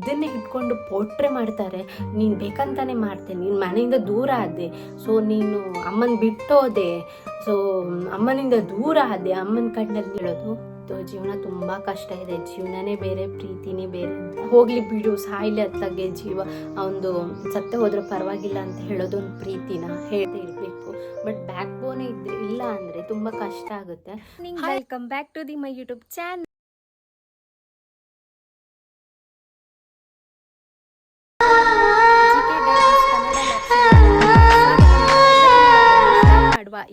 ಇದನ್ನೇ ಇಟ್ಕೊಂಡು ಪೋಟ್ರೆ ಮಾಡ್ತಾರೆ. ನೀನು ಬೇಕಂತಾನೆ ಮಾಡ್ತೆ ನೀನು ಮನೆಯಿಂದ ದೂರ ಆದೆ. ಸೊ ನೀನು ಅಮ್ಮನ ಬಿಟ್ಟೋದೆ. ಸೊ ಅಮ್ಮನಿಂದ ದೂರ ಆದೆ. ಅಮ್ಮನ ಕಣ್ಣಲ್ಲಿ ಹೇಳೋದು ಜೀವನ ತುಂಬ ಕಷ್ಟ ಇದೆ. ಜೀವನನೇ ಬೇರೆ ಪ್ರೀತಿನೇ ಬೇರೆ ಹೋಗ್ಲಿ ಬಿಡು ಸಾಯ್ಲಿ ಅತ್ಲಾಗೆ ಜೀವ. ಒಂದು ಸತ್ತೆ ಹೋದ್ರೆ ಪರವಾಗಿಲ್ಲ ಅಂತ ಹೇಳೋದು ಒಂದು ಪ್ರೀತಿನ ಹೇಳ್ತಾ ಇರಬೇಕು. ಬಟ್ ಬ್ಯಾಕ್ ಬೋನೇ ಇದ್ರೆ ಇಲ್ಲ ಅಂದರೆ ತುಂಬ ಕಷ್ಟ ಆಗುತ್ತೆ. Welcome back to the my YouTube channel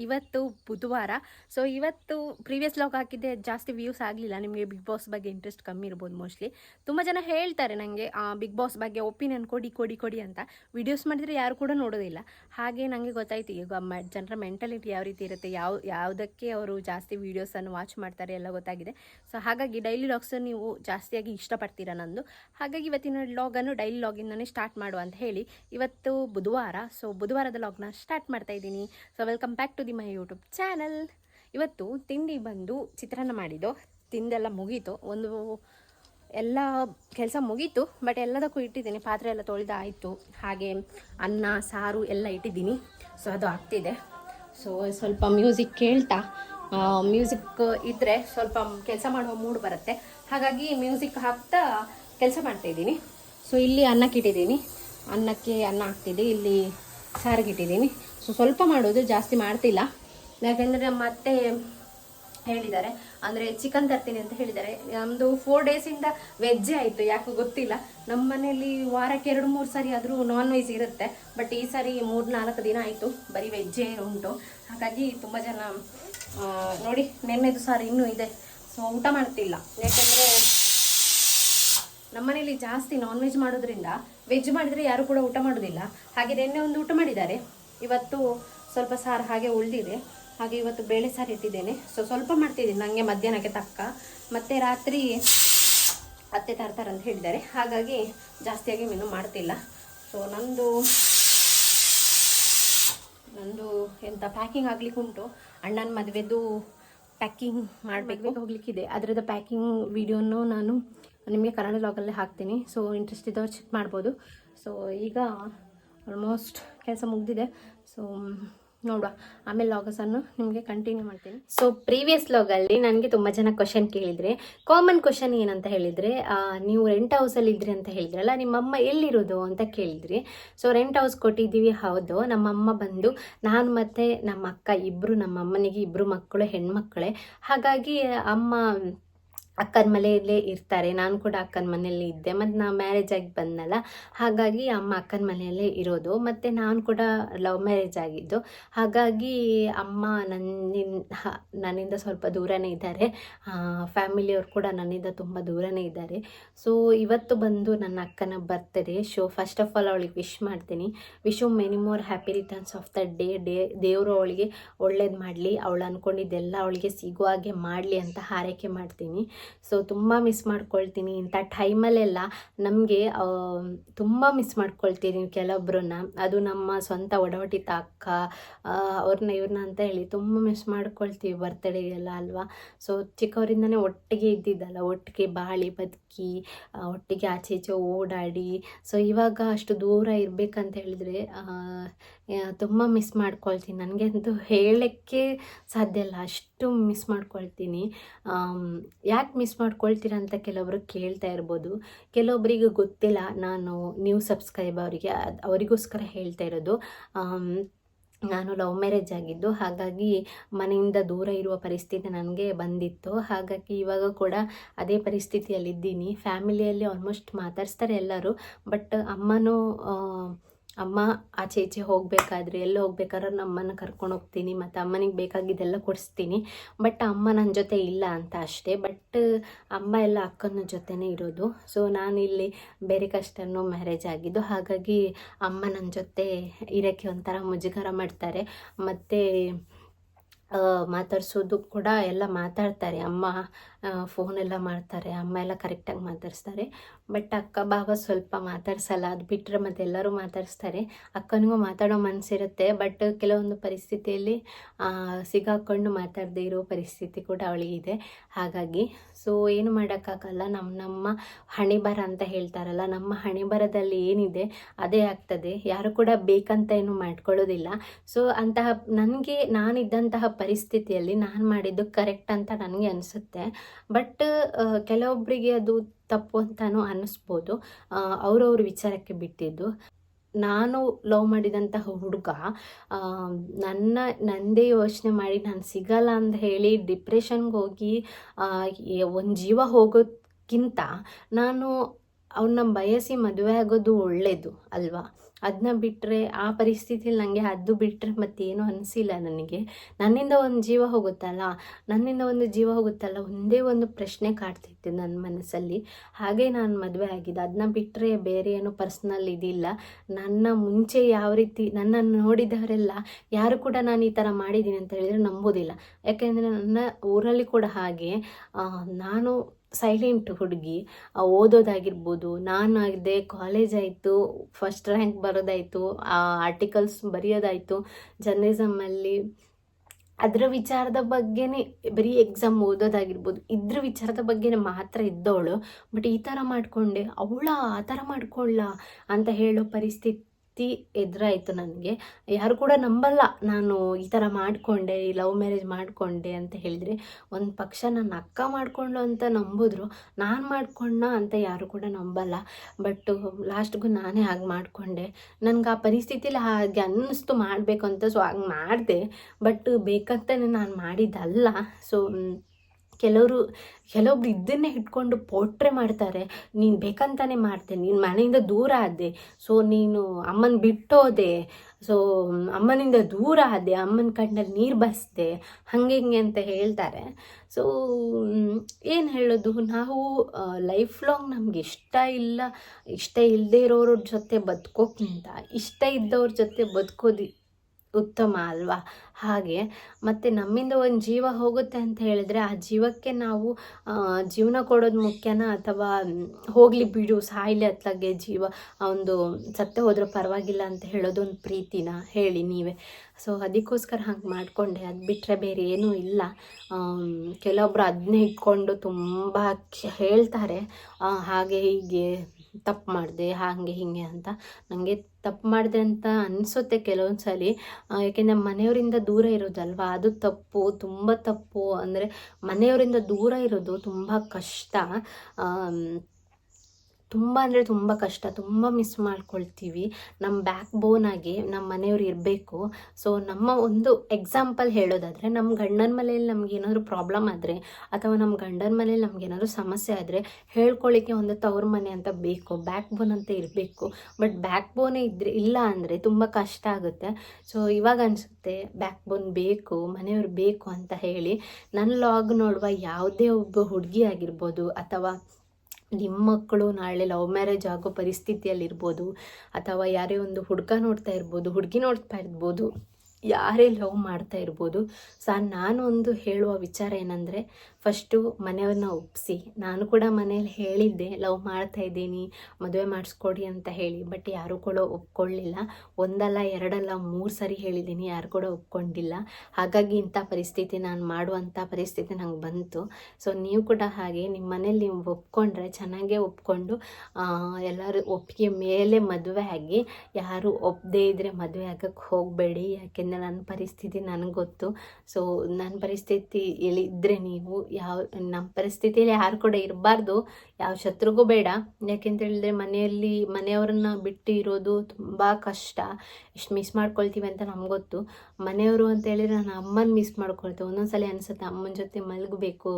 ಇವತ್ತು ಬುಧವಾರ. ಸೊ ಇವತ್ತು ಪ್ರೀವಿಯಸ್ ಲಾಗ್ ಹಾಕಿದ್ದೆ, ಜಾಸ್ತಿ ವ್ಯೂಸ್ ಆಗಲಿಲ್ಲ. ನಿಮಗೆ ಬಿಗ್ ಬಾಸ್ ಬಗ್ಗೆ ಇಂಟ್ರೆಸ್ಟ್ ಕಮ್ಮಿ ಇರ್ಬೋದು ಮೋಸ್ಟ್ಲಿ ತುಂಬ ಜನ ಹೇಳ್ತಾರೆ ನನಗೆ ಬಿಗ್ ಬಾಸ್ ಬಗ್ಗೆ ಒಪಿನಿಯನ್ ಕೊಡಿ ಕೊಡಿ ಕೊಡಿ ಅಂತ. ವಿಡಿಯೋಸ್ ಮಾಡಿದರೆ ಯಾರು ಕೂಡ ನೋಡೋದಿಲ್ಲ. ಹಾಗೆ ನನಗೆ ಗೊತ್ತಾಯ್ತು, ಈಗ ಜನರ ಮೆಂಟಾಲಿಟಿ ಯಾವ ರೀತಿ ಇರುತ್ತೆ, ಯಾವ, ಯಾವುದಕ್ಕೆ ಅವರು ಜಾಸ್ತಿ ವೀಡಿಯೋಸನ್ನು ವಾಚ್ ಮಾಡ್ತಾರೆ ಎಲ್ಲ ಗೊತ್ತಾಗಿದೆ. ಸೊ ಹಾಗಾಗಿ ಡೈಲಿ ಲಾಗ್ಸ್ ನೀವು ಜಾಸ್ತಿಯಾಗಿ ಇಷ್ಟಪಡ್ತೀರಾ ನಂದು. ಹಾಗಾಗಿ ಇವತ್ತಿನ ಲಾಗನ್ನು ಡೈಲಿ ಲಾಗಿಂದನೇ ಸ್ಟಾರ್ಟ್ ಮಾಡುವ ಅಂತ ಹೇಳಿ, ಇವತ್ತು ಬುಧವಾರ ಸೊ ಬುಧವಾರದ ಲಾಗ್ನ ಸ್ಟಾರ್ಟ್ ಮಾಡ್ತಾ ಇದ್ದೀನಿ. So welcome back to the my YouTube channel. ಇವತ್ತು ತಿಂಡಿ ಬಂದು ಚಿತ್ರಾನ್ನ ಮಾಡಿದ್ದು. ತಿಂದೆಲ್ಲ ಮುಗೀತು. ಒಂದು ಎಲ್ಲ ಕೆಲಸ ಮುಗೀತು, ಬಟ್ ಎಲ್ಲದಕ್ಕೂ ಇಟ್ಟಿದ್ದೀನಿ. ಪಾತ್ರೆ ಎಲ್ಲ ತೊಳೆದಾಯಿತು. ಹಾಗೆ ಅನ್ನ, ಸಾರು ಎಲ್ಲ ಇಟ್ಟಿದ್ದೀನಿ. ಸೊ ಅದು ಆಗ್ತಿದೆ. ಸೊ ಸ್ವಲ್ಪ ಮ್ಯೂಸಿಕ್ ಕೇಳ್ತಾ ಮ್ಯೂಸಿಕ್ ಇದ್ದರೆ ಸ್ವಲ್ಪ ಕೆಲಸ ಮಾಡುವ ಮೂಡ್ ಬರುತ್ತೆ. ಹಾಗಾಗಿ ಮ್ಯೂಸಿಕ್ ಹಾಕ್ತಾ ಕೆಲಸ ಮಾಡ್ತಾ ಇದ್ದೀನಿ. ಸೊ ಇಲ್ಲಿ ಅನ್ನಕ್ಕೆ ಇಟ್ಟಿದ್ದೀನಿ ಅನ್ನಕ್ಕೆ ಅನ್ನ ಹಾಕ್ತಿದ್ದೆ. ಇಲ್ಲಿ ಸಾರಿಗೆ ಇಟ್ಟಿದ್ದೀನಿ. ಸೊ ಸ್ವಲ್ಪ ಮಾಡೋದು ಜಾಸ್ತಿ ಮಾಡ್ತಿಲ್ಲ. ಯಾಕೆಂದರೆ ಮತ್ತೆ ಹೇಳಿದ್ದಾರೆ. ಅಂದರೆ ಚಿಕನ್ ತರ್ತೀನಿ ಅಂತ ಹೇಳಿದ್ದಾರೆ. ನಮ್ಮದು ಫೋರ್ ಡೇಸಿಂದ ವೆಜ್ಜೆ ಆಯಿತು, ಯಾಕೆ ಗೊತ್ತಿಲ್ಲ. ನಮ್ಮ ಮನೆಯಲ್ಲಿ ವಾರಕ್ಕೆ ಎರಡು, ಮೂರು ಸಾರಿ ಆದರೂ ನಾನ್ ವೆಜ್ ಇರುತ್ತೆ. ಬಟ್ ಈ ಸಾರಿ ಮೂರು, ನಾಲ್ಕು ದಿನ ಆಯಿತು, ಬರೀ ವೆಜ್ಜೇ ಉಂಟು. ಹಾಗಾಗಿ ತುಂಬ ಜನ ನೋಡಿ, ನೆನ್ನೆದು ಸಾರಿ ಇನ್ನೂ ಇದೆ. ಸೊ ಊಟ ಮಾಡ್ತಿಲ್ಲ. ಯಾಕೆಂದರೆ ನಮ್ಮನೇಲಿ ಜಾಸ್ತಿ ನಾನ್ ವೆಜ್ ಮಾಡೋದ್ರಿಂದ ವೆಜ್ ಮಾಡಿದರೆ ಯಾರು ಕೂಡ ಊಟ ಮಾಡೋದಿಲ್ಲ. ಹಾಗೆ ನಿನ್ನೆ ಒಂದು ಊಟ ಮಾಡಿದ್ದಾರೆ. ಇವತ್ತು ಸ್ವಲ್ಪ ಸಾರು ಹಾಗೆ ಉಳಿದಿದೆ. ಹಾಗೆ ಇವತ್ತು ಬೇಳೆ ಸಾರು ಇಟ್ಟಿದ್ದೇನೆ. ಸೊ, ಸ್ವಲ್ಪ ಮಾಡ್ತಿದ್ದೀನಿ. ನನಗೆ ಮಧ್ಯಾಹ್ನಕ್ಕೆ ತಕ್ಕ. ಮತ್ತು ರಾತ್ರಿ ಅತ್ತೆ ತರ್ತಾರೆ ಅಂತ ಹೇಳಿದ್ದಾರೆ. ಹಾಗಾಗಿ ಜಾಸ್ತಿಯಾಗಿ ಮೀನು ಮಾಡ್ತಿಲ್ಲ. ಸೊ, ನಂದು ನಂದು ಎಂತ ಪ್ಯಾಕಿಂಗ್ ಆಗ್ಲಿಕ್ಕೆ ಉಂಟು. ಅಣ್ಣನ ಮದುವೆದು ಪ್ಯಾಕಿಂಗ್ ಮಾಡಬೇಕು. ಹೋಗ್ಲಿಕ್ಕಿದೆ. ಅದರದ್ದು ಪ್ಯಾಕಿಂಗ್ ವೀಡಿಯೋನು ನಾನು ನಿಮಗೆ ಕನ್ನಡ ಲಾಗಲ್ಲೇ ಹಾಕ್ತೀನಿ. ಸೊ ಇಂಟ್ರೆಸ್ಟ್ ಇದ್ದವ್ರು ಚೆಕ್ ಮಾಡ್ಬೋದು. ಸೊ ಈಗ ಆಲ್ಮೋಸ್ಟ್ ಕೆಲಸ ಮುಗಿದಿದೆ. ಸೊ ನೋಡುವ. ಆಮೇಲೆ ಲಾಗಸನ್ನು ನಿಮಗೆ ಕಂಟಿನ್ಯೂ ಮಾಡ್ತೀನಿ. ಸೊ ಪ್ರೀವಿಯಸ್ ಲಾಗಲ್ಲಿ ನನಗೆ ತುಂಬ ಜನ ಕ್ವಶನ್ ಕೇಳಿದರೆ ಕಾಮನ್ ಕ್ವಶನ್ ಏನಂತ ಹೇಳಿದರೆ ನೀವು ರೆಂಟ್ ಹೌಸಲ್ಲಿ ಇದ್ರಿ ಅಂತ ಹೇಳಿದ್ರಲ್ಲ, ನಿಮ್ಮಮ್ಮ ಎಲ್ಲಿರೋದು ಅಂತ ಕೇಳಿದ್ರಿ ಸೊ ರೆಂಟ್ ಹೌಸ್ ಕೊಟ್ಟಿದ್ದೀವಿ, ಹೌದು. ನಮ್ಮಮ್ಮ ಬಂದು, ನಾನು ಮತ್ತು ನಮ್ಮ ಅಕ್ಕ ಇಬ್ಬರು ನಮ್ಮ ಅಮ್ಮನಿಗೆ ಇಬ್ಬರು ಮಕ್ಕಳು ಹೆಣ್ಮಕ್ಕಳೇ ಹಾಗಾಗಿ, ಅಮ್ಮ ಅಕ್ಕನ ಮನೆಯಲ್ಲೇ ಇರ್ತಾರೆ. ನಾನು ಕೂಡ ಅಕ್ಕನ ಮನೆಯಲ್ಲಿ ಇದ್ದೆ. ಮತ್ತು ನಾವು ಮ್ಯಾರೇಜ್ ಆಗಿ ಬಂದಲ್ಲ ಹಾಗಾಗಿ ಅಮ್ಮ ಅಕ್ಕನ ಮನೆಯಲ್ಲೇ ಇರೋದು. ಮತ್ತು ನಾನು ಕೂಡ ಲವ್ ಮ್ಯಾರೇಜ್ ಆಗಿದ್ದು. ಹಾಗಾಗಿ ಅಮ್ಮ ನನ್ನಿಂದ ನನ್ನಿಂದ ಸ್ವಲ್ಪ ದೂರನೇ ಇದ್ದಾರೆ. ಫ್ಯಾಮಿಲಿಯವ್ರು ಕೂಡ ನನ್ನಿಂದ ತುಂಬ ದೂರನೇ ಇದ್ದಾರೆ. ಸೊ ಇವತ್ತು ಬಂದು ನನ್ನ ಅಕ್ಕನ birthday so first of all ಅವಳಿಗೆ ವಿಶ್ ಮಾಡ್ತೀನಿ. Wish many more happy returns of the day day ದೇವರು ಅವಳಿಗೆ ಒಳ್ಳೇದು ಮಾಡಲಿ. ಅವಳು ಅಂದ್ಕೊಂಡಿದ್ದೆಲ್ಲ ಅವಳಿಗೆ ಸಿಗುವ ಹಾಗೆ ಮಾಡಲಿ ಅಂತ ಹಾರೈಕೆ ಮಾಡ್ತೀನಿ. ಸೊ ತುಂಬ ಮಿಸ್ ಮಾಡ್ಕೊಳ್ತೀನಿ. ಇಂಥ ಟೈಮಲ್ಲೆಲ್ಲ ನಮಗೆ ತುಂಬ ಮಿಸ್ ಮಾಡ್ಕೊಳ್ತೀನಿ ಕೆಲವೊಬ್ಬರನ್ನ ಅದು ನಮ್ಮ ಸ್ವಂತ ಒಡವಟಿ ಅಕ್ಕ ಅವ್ರನ್ನ ಇವ್ರನ್ನ ಅಂತ ಹೇಳಿ ತುಂಬ ಮಿಸ್ ಮಾಡ್ಕೊಳ್ತೀವಿ ಬರ್ತಡೇಗೆಲ್ಲ ಅಲ್ವಾ? ಸೊ ಚಿಕ್ಕವರಿಂದನೇ ಒಟ್ಟಿಗೆ ಇದ್ದಿದ್ದಲ್ಲ. ಒಟ್ಟಿಗೆ ಬಾಳಿ, ಬದುಕಿ ಒಟ್ಟಿಗೆ ಆಚೆ ಈಚೆ ಓಡಾಡಿ. ಸೊ ಇವಾಗ ಅಷ್ಟು ದೂರ ಇರಬೇಕಂತ ಹೇಳಿದ್ರೆ ತುಂಬ ಮಿಸ್ ಮಾಡ್ಕೊಳ್ತೀನಿ. ನನಗಂತೂ ಹೇಳೋಕ್ಕೆ ಸಾಧ್ಯ ಇಲ್ಲ. ಅಷ್ಟು ಮಿಸ್ ಮಾಡ್ಕೊಳ್ತೀನಿ. ಯಾಕೆ ಮಿಸ್ ಮಾಡ್ಕೊಳ್ತೀರಾ ಅಂತ ಕೆಲವರು ಕೇಳ್ತಾ ಇರ್ಬೋದು. ಕೆಲವೊಬ್ಬರಿಗೆ ಗೊತ್ತಿಲ್ಲ, ನಾನು ನ್ಯೂ ಸಬ್ಸ್ಕ್ರೈಬ್ ಅವರಿಗೆ ಅವರಿಗೋಸ್ಕರ ಹೇಳ್ತಾ ಇರೋದು. ನಾನು ಲವ್ ಮ್ಯಾರೇಜ್ ಆಗಿದ್ದು, ಹಾಗಾಗಿ ಮನೆಯಿಂದ ದೂರ ಇರುವ ಪರಿಸ್ಥಿತಿ ನನಗೆ ಬಂದಿತ್ತು. ಹಾಗಾಗಿ ಇವಾಗ ಕೂಡ ಅದೇ ಪರಿಸ್ಥಿತಿಯಲ್ಲಿದ್ದೀನಿ. ಫ್ಯಾಮಿಲಿಯಲ್ಲಿ ಆಲ್ಮೋಸ್ಟ್ ಮಾತಾಡಿಸ್ತಾರೆ ಎಲ್ಲರೂ ಬಟ್ ಅಮ್ಮನೂ ಅಮ್ಮ, ಆಚೆ ಈಚೆ ಹೋಗಬೇಕಾದ್ರೆ ಎಲ್ಲ ಹೋಗ್ಬೇಕಾದ್ರೆ ನಮ್ಮನ್ನು ಕರ್ಕೊಂಡು ಹೋಗ್ತೀನಿ, ಮತ್ತು ಅಮ್ಮನಿಗೆ ಬೇಕಾಗಿದ್ದೆಲ್ಲ ಕೊಡಿಸ್ತೀನಿ. ಬಟ್ ಅಮ್ಮ ನನ್ನ ಜೊತೆ ಇಲ್ಲ ಅಂತ ಅಷ್ಟೇ. ಬಟ್ ಅಮ್ಮ ಎಲ್ಲ ಅಕ್ಕನ ಜೊತೆನೇ ಇರೋದು. ಸೊ ನಾನು ಇಲ್ಲಿ ಬೇರೆ ಕಷ್ಟನೂ ಮ್ಯಾರೇಜ್ ಆಗಿದ್ದು, ಹಾಗಾಗಿ ಅಮ್ಮ ನನ್ನ ಜೊತೆ ಇರೋಕ್ಕೆ ಒಂಥರ ಮುಜುಗರ ಮಾಡ್ತಾರೆ. ಮತ್ತು ಮಾತಾಡ್ಸೋದು ಕೂಡ ಎಲ್ಲ ಮಾತಾಡ್ತಾರೆ. ಅಮ್ಮ ಫೋನೆಲ್ಲ ಮಾಡ್ತಾರೆ, ಅಮ್ಮ ಎಲ್ಲ ಕರೆಕ್ಟಾಗಿ ಮಾತಾಡಿಸ್ತಾರೆ. ಬಟ್ ಅಕ್ಕ ಬಾವ ಸ್ವಲ್ಪ ಮಾತಾಡ್ಸಲ್ಲ, ಅದು ಬಿಟ್ಟರೆ ಮತ್ತೆ ಎಲ್ಲರೂ ಮಾತಾಡಿಸ್ತಾರೆ. ಅಕ್ಕನಿಗೂ ಮಾತಾಡೋ ಮನಸ್ಸಿರುತ್ತೆ ಬಟ್ ಕೆಲವೊಂದು ಪರಿಸ್ಥಿತಿಯಲ್ಲಿ ಸಿಗಾಕೊಂಡು ಮಾತಾಡದೇ ಇರೋ ಪರಿಸ್ಥಿತಿ ಕೂಡ ಅವಳಿಗಿದೆ. ಹಾಗಾಗಿ ಸೊ ಏನು ಮಾಡೋಕ್ಕಾಗಲ್ಲ ನಮ್ಮ ನಮ್ಮ ಹಣೆಬರ ಅಂತ ಹೇಳ್ತಾರಲ್ಲ, ನಮ್ಮ ಹಣೆಬರದಲ್ಲಿ ಏನಿದೆ, ಅದೇ ಆಗ್ತದೆ. ಯಾರು ಕೂಡ ಬೇಕಂತ ಏನು ಮಾಡ್ಕೊಳ್ಳೋದಿಲ್ಲ. ಸೊ ಅಂತಹ, ನನಗೆ ನಾನಿದ್ದಂತಹ ಪರಿಸ್ಥಿತಿಯಲ್ಲಿ ನಾನು ಮಾಡಿದ್ದು ಕರೆಕ್ಟ್ ಅಂತ ನನಗೆ ಅನಿಸುತ್ತೆ. ಬಟ್ ಕೆಲವೊಬ್ಬರಿಗೆ ಅದು ತಪ್ಪು ಅಂತಲೂ ಅನ್ನಿಸ್ಬೋದು. ಅವ್ರವ್ರ ವಿಚಾರಕ್ಕೆ ಬಿಟ್ಟಿದ್ದು. ನಾನು ಲವ್ ಮಾಡಿದಂತಹ ಹುಡುಗ ನನ್ನ ನಂದೇ ಯೋಚನೆ ಮಾಡಿ ನಾನು ಸಿಗಲ್ಲ ಅಂತ ಹೇಳಿ ಡಿಪ್ರೆಷನ್ಗೆ ಹೋಗಿ ಒಂದು ಜೀವ ಹೋಗೋದಕ್ಕಿಂತ ನಾನು ಅವನ್ನ ಬಯಸಿ ಮದುವೆ ಆಗೋದು ಒಳ್ಳೆಯದು ಅಲ್ವಾ? ಅದನ್ನ ಬಿಟ್ಟರೆ ಆ ಪರಿಸ್ಥಿತಿಯಲ್ಲಿ ನನಗೆ ಅದು ಬಿಟ್ಟರೆ ಮತ್ತೇನು ಅನಿಸಿಲ್ಲ ನನಗೆ. ನನ್ನಿಂದ ಒಂದು ಜೀವ ಹೋಗುತ್ತಲ್ಲ? ನನ್ನಿಂದ ಒಂದು ಜೀವ ಹೋಗುತ್ತಲ್ಲ? ಒಂದೇ ಒಂದು ಪ್ರಶ್ನೆ ಕಾಡ್ತಿತ್ತು ನನ್ನ ಮನಸ್ಸಲ್ಲಿ. ಹಾಗೆ ನಾನು ಮದುವೆ ಆಗಿದ್ದು. ಅದನ್ನ ಬಿಟ್ಟರೆ ಬೇರೆ ಏನು ಪರ್ಸ್ನಲ್ ಇದಿಲ್ಲ. ನನ್ನ ಮುಂಚೆ ಯಾವ ರೀತಿ ನನ್ನನ್ನು ನೋಡಿದವರೆಲ್ಲ ಯಾರು ಕೂಡ ನಾನು ಈ ಥರ ಮಾಡಿದ್ದೀನಿ ಅಂತ ಹೇಳಿದರೆ ನಂಬೋದಿಲ್ಲ. ಯಾಕೆಂದರೆ ನನ್ನ ಊರಲ್ಲಿ ಕೂಡ ಹಾಗೆ ನಾನು ಸೈಲೆಂಟ್ ಹುಡುಗಿ ಓದೋದಾಗಿರ್ಬೋದು. ನಾನು ಆಗಿದೆ ಕಾಲೇಜ್ ಆಯಿತು ಫಸ್ಟ್ ರ್ಯಾಂಕ್ ಬರೋದಾಯಿತು ಆರ್ಟಿಕಲ್ಸ್ ಬರೆಯೋದಾಯಿತು ಜರ್ನಲಿಸಮಲ್ಲಿ ಅದರ ವಿಚಾರದ ಬಗ್ಗೆನೇ ಬರೀ ಎಕ್ಸಾಮ್ ಓದೋದಾಗಿರ್ಬೋದು. ಇದ್ರ ವಿಚಾರದ ಬಗ್ಗೆನೇ ಮಾತ್ರ ಇದ್ದವಳು ಬಟ್ ಈ ಥರ ಮಾಡಿಕೊಂಡೆ, ಅವಳ ಆ ಥರ ಮಾಡ್ಕೊಳ್ಳ ಅಂತ ಹೇಳೋ ಪರಿಸ್ಥಿತಿ ಎದುರಾಯಿತು ನನಗೆ. ಯಾರು ಕೂಡ ನಂಬಲ್ಲ. ನಾನು ಈ ಥರ ಮಾಡಿಕೊಂಡೆ, ಈ ಲವ್ ಮ್ಯಾರೇಜ್ ಮಾಡಿಕೊಂಡೆ ಅಂತ ಹೇಳಿದರೆ ಒಂದು ಪಕ್ಷ ನನ್ನ ಅಕ್ಕ ಮಾಡಿಕೊಂಡು ಅಂತ ನಂಬಿದ್ರು, ನಾನು ಮಾಡ್ಕೊಂಡ ಅಂತ ಯಾರು ಕೂಡ ನಂಬಲ್ಲ. ಬಟ್ ಲಾಸ್ಟ್ಗೂ ನಾನೇ ಹಾಗೆ ಮಾಡಿಕೊಂಡೆ. ನನಗೆ ಆ ಪರಿಸ್ಥಿತಿಲಿ ಹಾಗೆ ಅನ್ನಿಸ್ತು ಮಾಡಬೇಕು ಅಂತ ಸೊ ಹಾಗೆ ಮಾಡಿದೆ. ಬಟ್ ಬೇಕಂತಲೇ ನಾನು ಮಾಡಿದ್ದಲ್ಲ. ಸೊ ಕೆಲವರು ಕೆಲವೊಬ್ರು ಇದನ್ನೇ ಇಟ್ಕೊಂಡು ಪೋಟ್ರೆ ಮಾಡ್ತಾರೆ. ನೀನು ಬೇಕಂತಾನೆ ಮಾಡ್ತೆ ನೀನು ಮನೆಯಿಂದ ದೂರ ಆದೆ. ಸೊ ನೀನು ಅಮ್ಮನ ಬಿಟ್ಟೋದೆ. ಸೊ ಅಮ್ಮನಿಂದ ದೂರ ಆದೆ, ಅಮ್ಮನ ಕಣ್ಣಲ್ಲಿ ನೀರು ಬಸ್ದೆ. ಹಾಗೆ ಹಿಂಗೆ ಅಂತ ಹೇಳ್ತಾರೆ. ಸೊ ಏನು ಹೇಳೋದು? ನಾವು ಲೈಫ್ ಲಾಂಗ್ ನಮ್ಗೆ ಇಷ್ಟ ಇಲ್ಲ, ಇಷ್ಟ ಇಲ್ಲದೆ ಇರೋರ ಜೊತೆ ಬದುಕೋಕ್ಕಿಂತ, ಇಷ್ಟ ಇದ್ದವ್ರ ಜೊತೆ ಬದುಕೋದು ಉತ್ತಮ ಅಲ್ವಾ? ಹಾಗೆ ಮತ್ತು ನಮ್ಮಿಂದ ಒಂದು ಜೀವ ಹೋಗುತ್ತೆ ಅಂತ ಹೇಳಿದ್ರೆ ಆ ಜೀವಕ್ಕೆ ನಾವು ಜೀವನ ಕೊಡೋದು ಮುಖ್ಯನಾ ಅಥವಾ ಹೋಗಲಿ ಬಿಡು, ಸಾಯ್ಲಿ ಅತ್ಲಾಗೆ ಜೀವ ಒಂದು ಸತ್ತೆ ಹೋದ್ರೆ ಪರವಾಗಿಲ್ಲ ಅಂತ ಹೇಳೋದು ಒಂದು ಪ್ರೀತಿನ? ಹೇಳಿ ನೀವೇ. ಸೊ ಅದಕ್ಕೋಸ್ಕರ ಹಂಗೆ ಮಾಡಿಕೊಂಡೆ. ಅದು ಬಿಟ್ಟರೆ ಬೇರೆ ಏನೂ ಇಲ್ಲ. ಕೆಲವೊಬ್ರು ಅದನ್ನೇ ಇಟ್ಕೊಂಡು ತುಂಬ ಹೇಳ್ತಾರೆ. ಹಾಗೆ ಹೀಗೆ ತಪ್ಪು ಮಾಡಿದೆ, ಹಾಗೆ ಹೀಗೆ ಅಂತ. ನನಗೆ ತಪ್ಪು ಮಾಡಿದೆ ಅಂತ ಅನಿಸುತ್ತೆ ಕೆಲವೊಂದು ಸಲ ಯಾಕೆಂದರೆ ಮನೆಯವರಿಂದ ದೂರ ಇರೋದಲ್ವಾ? ಅದು ತಪ್ಪು, ತುಂಬ ತಪ್ಪು. ಅಂದರೆ ಮನೆಯವರಿಂದ ದೂರ ಇರೋದು ತುಂಬ ಕಷ್ಟ. ತುಂಬ ಅಂದರೆ ತುಂಬ ಕಷ್ಟ, ತುಂಬ ಮಿಸ್ ಮಾಡ್ಕೊಳ್ತೀವಿ. ನಮ್ಮ ಬ್ಯಾಕ್ ಬೋನ್ ಆಗಿ ನಮ್ಮ ಮನೆಯವ್ರು ಇರಬೇಕು. ಸೊ ನಮ್ಮ ಒಂದು ಎಕ್ಸಾಂಪಲ್ ಹೇಳೋದಾದರೆ ನಮ್ಮ ಗಂಡನ ಮನೆಯಲ್ಲಿ ನಮ್ಗೆ ಏನಾದರೂ ಪ್ರಾಬ್ಲಮ್ ಆದರೆ, ಅಥವಾ ನಮ್ಮ ಗಂಡನ ಮನೇಲಿ ನಮಗೇನಾದರೂ ಸಮಸ್ಯೆ ಆದರೆ ಹೇಳ್ಕೊಳ್ಳಿಕ್ಕೆ ಒಂದು ತವ್ರ ಮನೆ ಅಂತ ಬೇಕು ಬ್ಯಾಕ್ ಬೋನ್ ಅಂತ ಇರಬೇಕು. ಬಟ್ ಬ್ಯಾಕ್ ಬೋನೇ ಇದ್ರೆ, ಇಲ್ಲ ಅಂದರೆ ತುಂಬ ಕಷ್ಟ ಆಗುತ್ತೆ. ಸೊ ಇವಾಗ ಅನಿಸುತ್ತೆ ಬ್ಯಾಕ್ ಬೋನ್ ಬೇಕು, ಮನೆಯವ್ರು ಬೇಕು ಅಂತ ಹೇಳಿ ನನ್ನ ಲಾಗ್ ನೋಡುವ ಯಾವುದೇ ಒಬ್ಬ ಹುಡುಗಿ ಆಗಿರ್ಬೋದು, ಅಥವಾ ನಿಮ್ಮ ಮಕ್ಕಳು ನಾಳೆ ಲವ್ ಮ್ಯಾರೇಜ್ ಆಗೋ ಪರಿಸ್ಥಿತಿಯಲ್ಲಿರ್ಬೋದು, ಅಥವಾ ಯಾರೇ ಒಂದು ಹುಡುಗ ನೋಡ್ತಾ ಇರ್ಬೋದು, ಹುಡುಗಿ ನೋಡ್ತಾ ಇರ್ಬೋದು ಯಾರೇ ಲವ್ ಮಾಡ್ತಾ ಇರ್ಬೋದು. ಸೊ ನಾನು ಒಂದು ಹೇಳುವ ವಿಚಾರ ಏನಂದರೆ, ಫಸ್ಟು ಮನೆಯವ್ರನ್ನ ಒಪ್ಪಿಸಿ ನಾನು ಕೂಡ ಮನೇಲಿ ಹೇಳಿದ್ದೆ, ಲವ್ ಮಾಡ್ತಾ ಇದ್ದೀನಿ, ಮದುವೆ ಮಾಡಿಸ್ಕೊಡಿ ಅಂತ ಹೇಳಿ. ಬಟ್ ಯಾರೂ ಕೂಡ ಒಪ್ಕೊಳ್ಳಿಲ್ಲ. ಒಂದಲ್ಲ, ಎರಡಲ್ಲ, ಮೂರು ಸರಿ ಹೇಳಿದ್ದೀನಿ, ಯಾರು ಕೂಡ ಒಪ್ಕೊಂಡಿಲ್ಲ. ಹಾಗಾಗಿ ಇಂಥ ಪರಿಸ್ಥಿತಿ ನಾನು ಮಾಡುವಂಥ ಪರಿಸ್ಥಿತಿ ನಂಗೆ ಬಂತು. ಸೊ, ನೀವು ಕೂಡ ಹಾಗೆ ನಿಮ್ಮ ಮನೇಲಿ ನೀವು ಒಪ್ಕೊಂಡ್ರೆ ಚೆನ್ನಾಗೇ ಒಪ್ಕೊಂಡು ಎಲ್ಲರೂ ಒಪ್ಪಿಗೆ ಮೇಲೆ ಮದುವೆ ಆಗಿ, ಯಾರು ಒಪ್ಪದೇ ಇದ್ದರೆ ಮದುವೆ ಆಗಕ್ಕೆ ಹೋಗಬೇಡಿ. ನನ್ನ ಪರಿಸ್ಥಿತಿ ನನಗೆ ಗೊತ್ತು. ಸೊ ನನ್ನ ಪರಿಸ್ಥಿತಿ ಇದ್ದರೆ ನೀವು ಯಾವ ನಮ್ಮ ಪರಿಸ್ಥಿತಿಯಲ್ಲಿ ಯಾರು ಕೂಡ ಇರಬಾರ್ದು. ಯಾವ ಶತ್ರುಗೂ ಬೇಡ. ಯಾಕೆಂತ ಹೇಳಿದ್ರೆ ಮನೆಯಲ್ಲಿ ಮನೆಯವ್ರನ್ನ ಬಿಟ್ಟು ಇರೋದು ತುಂಬ ಕಷ್ಟ. ಎಷ್ಟು ಮಿಸ್ ಮಾಡ್ಕೊಳ್ತೀವಿ ಅಂತ ನಮ್ಗೆ ಗೊತ್ತು. ಮನೆಯವರು ಅಂತ ಹೇಳಿದ್ರೆ ನಾನು ಅಮ್ಮನ ಮಿಸ್ ಮಾಡ್ಕೊಳ್ತೇವೆ ಒಂದೊಂದ್ಸಲ ಅನಿಸುತ್ತೆ ಅಮ್ಮನ ಜೊತೆ ಮಲಗಬೇಕು,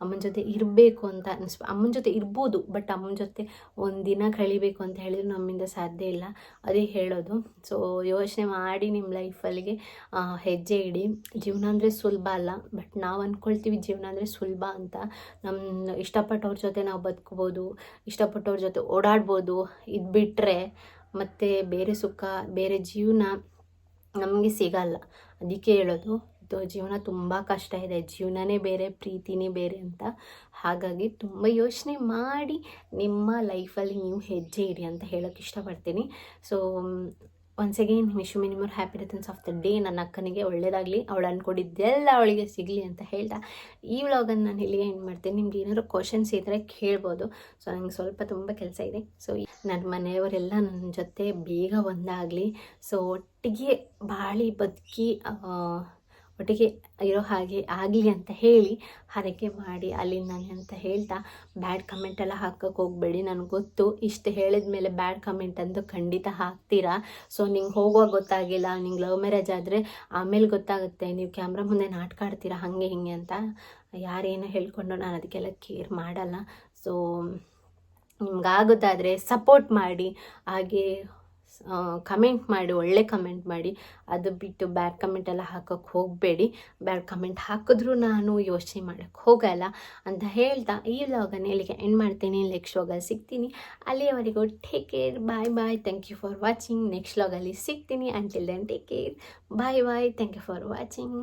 ಅಮ್ಮನ ಜೊತೆ ಇರಬೇಕು ಅಂತ ಅನಿಸ್, ಅಮ್ಮನ ಜೊತೆ ಇರ್ಬೋದು, ಬಟ್ ಅಮ್ಮನ ಜೊತೆ ಒಂದು ದಿನ ಕಳಿಬೇಕು ಅಂತ ಹೇಳಿದ್ರೆ ನಮ್ಮಿಂದ ಸಾಧ್ಯ ಇಲ್ಲ. ಅದೇ ಹೇಳೋದು. ಸೊ ಯೋಚನೆ ಮಾಡಿ ನಿಮ್ಮ ಲೈಫಲ್ಲಿಗೆ ಹೆಜ್ಜೆ ಇಡಿ. ಜೀವನ ಅಂದರೆ ಸುಲಭ ಅಲ್ಲ ಬಟ್ ನಾವು ಅಂದ್ಕೊಳ್ತೀವಿ ಜೀವನ ಅಂದರೆ ಸುಲಭ ಅಂತ. ನಮ್ಮ ಇಷ್ಟಪಟ್ಟವ್ರ ಜೊತೆ ನಾವು ಬದುಕ್ಬೋದು, ಇಷ್ಟಪಟ್ಟವ್ರ ಜೊತೆ ಓಡಾಡ್ಬೋದು, ಇದು ಬಿಟ್ಟರೆ ಮತ್ತು ಬೇರೆ ಸುಖ, ಬೇರೆ ಜೀವನ ನಮಗೆ ಸಿಗಲ್ಲ. ಅದಕ್ಕೆ ಹೇಳೋದು ಜೀವನ ತುಂಬ ಕಷ್ಟ ಇದೆ, ಜೀವನನೇ ಬೇರೆ, ಪ್ರೀತಿನೇ ಬೇರೆ ಅಂತ. ಹಾಗಾಗಿ ತುಂಬ ಯೋಚನೆ ಮಾಡಿ ನಿಮ್ಮ ಲೈಫಲ್ಲಿ ನೀವು ಹೆಜ್ಜೆ ಇಡಿ ಅಂತ ಹೇಳೋಕ್ಕೆ ಇಷ್ಟಪಡ್ತೀನಿ. So once again wish many more happy returns of the day ನನ್ನ ಅಕ್ಕನಿಗೆ ಒಳ್ಳೇದಾಗಲಿ. ಅವಳು ಅಂದ್ಕೊಂಡಿದ್ದೆಲ್ಲ ಅವಳಿಗೆ ಸಿಗಲಿ ಅಂತ ಹೇಳ್ತಾ ಈ ವ್ಲಾಗನ್ನು ನಾನು ಇಲ್ಲಿಗೆ ಎಂಡ್ ಮಾಡ್ತೀನಿ. ನಿಮ್ಗೆ ಏನಾದರೂ ಕ್ವಶನ್ಸ್ ಇದ್ದರೆ ಕೇಳ್ಬೋದು. ಸೊ ನಂಗೆ ಸ್ವಲ್ಪ ತುಂಬ ಕೆಲಸ ಇದೆ. ಸೊ ನನ್ನ ಮನೆಯವರೆಲ್ಲ ನನ್ನ ಜೊತೆ ಬೇಗ ಒಂದಾಗಲಿ ಸೊ ಒಟ್ಟಿಗೆ ಬಾಳಿ ಬದುಕಿ ಒಟ್ಟಿಗೆ ಇರೋ ಹಾಗೆ ಆಗಲಿ ಅಂತ ಹೇಳಿ ಹರಕೆ ಮಾಡಿ ಅಲ್ಲಿ ನಾನು ಅಂತ ಹೇಳ್ತಾ ಬ್ಯಾಡ್ ಕಮೆಂಟ್ ಎಲ್ಲ ಹಾಕೋಕೆ ಹೋಗಬೇಡಿ, ನನಗೆ ಗೊತ್ತು. ಇಷ್ಟು ಹೇಳಿದ ಮೇಲೆ ಬ್ಯಾಡ್ ಕಮೆಂಟ್ ಅಂತ ಖಂಡಿತ ಹಾಕ್ತೀರಾ? ಸೊ ನಿಂಗೆ ಹೋಗುವಾಗ ಗೊತ್ತಾಗಿಲ್ಲ, ನಿಂಗೆ ಲವ್ ಮ್ಯಾರೇಜ್ ಆದರೆ ಆಮೇಲೆ ಗೊತ್ತಾಗುತ್ತೆ. ನೀವು ಕ್ಯಾಮ್ರಾ ಮುಂದೆ ನಾಟಕ ಆಡ್ತೀರಾ, ಹಾಗೆ ಹಿಂಗೆ ಅಂತ ಯಾರೇನೋ ಹೇಳ್ಕೊಂಡು ನಾನು ಅದಕ್ಕೆಲ್ಲ ಕೇರ್ ಮಾಡಲ್ಲ. ಸೊ ನಿಮ್ಗೆ ಸಪೋರ್ಟ್ ಮಾಡಿ. ಹಾಗೆ ಕಮೆಂಟ್ ಮಾಡಿ, ಒಳ್ಳೆ ಕಮೆಂಟ್ ಮಾಡಿ. ಅದು ಬಿಟ್ಟು ಬ್ಯಾಡ್ ಕಮೆಂಟ್ ಎಲ್ಲ ಹಾಕೋಕ್ಕೆ ಹೋಗಬೇಡಿ. ಬ್ಯಾಡ್ ಕಮೆಂಟ್ ಹಾಕಿದ್ರೂ ನಾನು ಯೋಚನೆ ಮಾಡೋಕ್ಕೆ ಹೋಗಲ್ಲ ಅಂತ ಹೇಳ್ತಾ ಈ ವ್ಲಾಗನ್ನು ಇಲ್ಲಿಗೆ ಎಂಡ್ ಮಾಡ್ತೀನಿ. ನೆಕ್ಸ್ಟ್ ವ್ಲಾಗಲ್ಲಿ ಸಿಗ್ತೀನಿ. ಅಲ್ಲಿಯವರೆಗೂ take care bye bye thank you for watching next ವ್ಲಾಗಲ್ಲಿ ಸಿಗ್ತೀನಿ. Until then take care bye bye thank you for watching